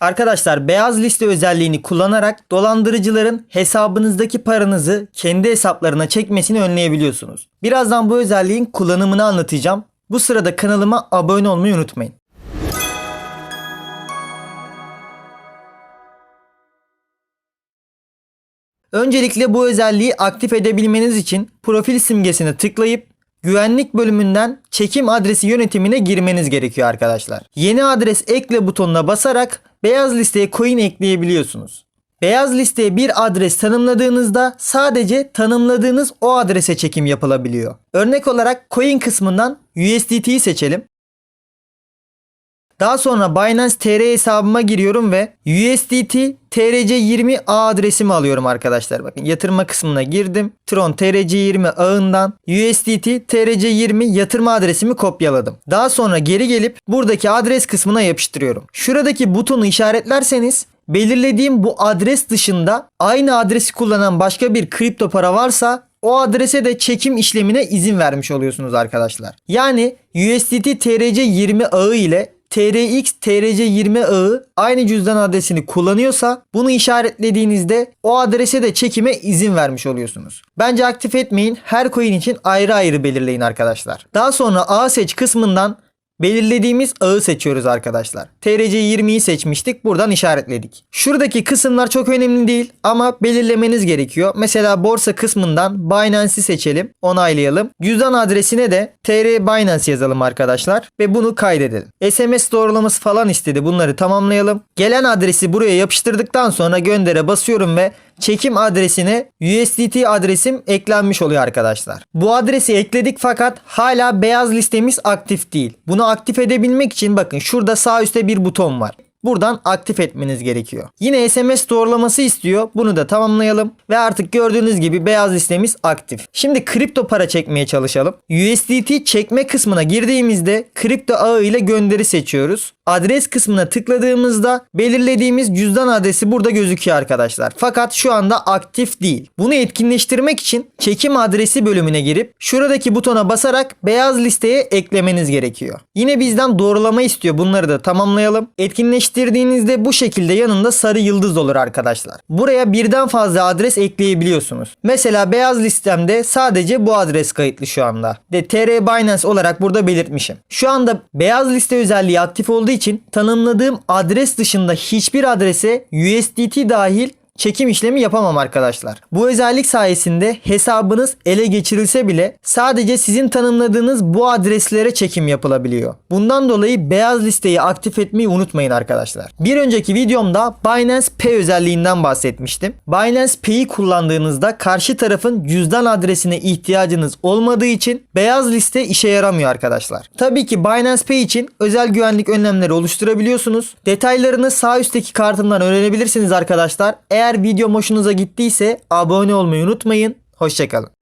Arkadaşlar beyaz liste özelliğini kullanarak dolandırıcıların hesabınızdaki paranızı kendi hesaplarına çekmesini önleyebiliyorsunuz. Birazdan bu özelliğin kullanımını anlatacağım. Bu sırada kanalıma abone olmayı unutmayın. Öncelikle bu özelliği aktif edebilmeniz için profil simgesine tıklayıp güvenlik bölümünden çekim adresi yönetimine girmeniz gerekiyor arkadaşlar. Yeni adres ekle butonuna basarak beyaz listeye coin ekleyebiliyorsunuz. Beyaz listeye bir adres tanımladığınızda sadece tanımladığınız o adrese çekim yapılabiliyor. Örnek olarak coin kısmından USDT'yi seçelim. Daha sonra Binance TR hesabıma giriyorum ve USDT TRC20 ağ adresimi alıyorum arkadaşlar. Bakın yatırma kısmına girdim. Tron TRC20 ağından USDT TRC20 yatırma adresimi kopyaladım. Daha sonra geri gelip buradaki adres kısmına yapıştırıyorum. Şuradaki butonu işaretlerseniz belirlediğim bu adres dışında aynı adresi kullanan başka bir kripto para varsa o adrese de çekim işlemine izin vermiş oluyorsunuz arkadaşlar. Yani USDT TRC20 ağı ile TRX TRC20 ağı aynı cüzdan adresini kullanıyorsa bunu işaretlediğinizde o adrese de çekime izin vermiş oluyorsunuz. Bence aktif etmeyin. Her coin için ayrı ayrı belirleyin arkadaşlar. Daha sonra ağ seç kısmından belirlediğimiz ağı seçiyoruz arkadaşlar. TRC20'yi seçmiştik. Buradan işaretledik. Şuradaki kısımlar çok önemli değil ama belirlemeniz gerekiyor. Mesela borsa kısmından Binance'i seçelim. Onaylayalım. Cüzdan adresine de TR Binance yazalım arkadaşlar ve bunu kaydedelim. SMS doğrulaması falan istedi. Bunları tamamlayalım. Gelen adresi buraya yapıştırdıktan sonra göndere basıyorum ve çekim adresine USDT adresim eklenmiş oluyor arkadaşlar. Bu adresi ekledik fakat hala beyaz listemiz aktif değil. Bunu aktif edebilmek için bakın şurada sağ üstte bir buton var. Buradan aktif etmeniz gerekiyor. Yine SMS doğrulaması istiyor. Bunu da tamamlayalım. Ve artık gördüğünüz gibi beyaz listemiz aktif. Şimdi kripto para çekmeye çalışalım. USDT çekme kısmına girdiğimizde kripto ağı ile gönderi seçiyoruz. Adres kısmına tıkladığımızda belirlediğimiz cüzdan adresi burada gözüküyor arkadaşlar. Fakat şu anda aktif değil. Bunu etkinleştirmek için çekim adresi bölümüne girip şuradaki butona basarak beyaz listeye eklemeniz gerekiyor. Yine bizden doğrulama istiyor. Bunları da tamamlayalım. Etkinleştirdiğinizde bu şekilde yanında sarı yıldız olur arkadaşlar. Buraya birden fazla adres ekleyebiliyorsunuz. Mesela beyaz listemde sadece bu adres kayıtlı şu anda. De TR Binance olarak burada belirtmişim. Şu anda beyaz liste özelliği aktif olduğu için tanımladığım adres dışında hiçbir adrese USDT dahil çekim işlemi yapamam arkadaşlar. Bu özellik sayesinde hesabınız ele geçirilse bile sadece sizin tanımladığınız bu adreslere çekim yapılabiliyor. Bundan dolayı beyaz listeyi aktif etmeyi unutmayın arkadaşlar. Bir önceki videomda Binance Pay özelliğinden bahsetmiştim. Binance Pay'i kullandığınızda karşı tarafın cüzdan adresine ihtiyacınız olmadığı için beyaz liste işe yaramıyor arkadaşlar. Tabii ki Binance Pay için özel güvenlik önlemleri oluşturabiliyorsunuz. Detaylarını sağ üstteki kartımdan öğrenebilirsiniz arkadaşlar. Eğer video hoşunuza gittiyse abone olmayı unutmayın. Hoşçakalın.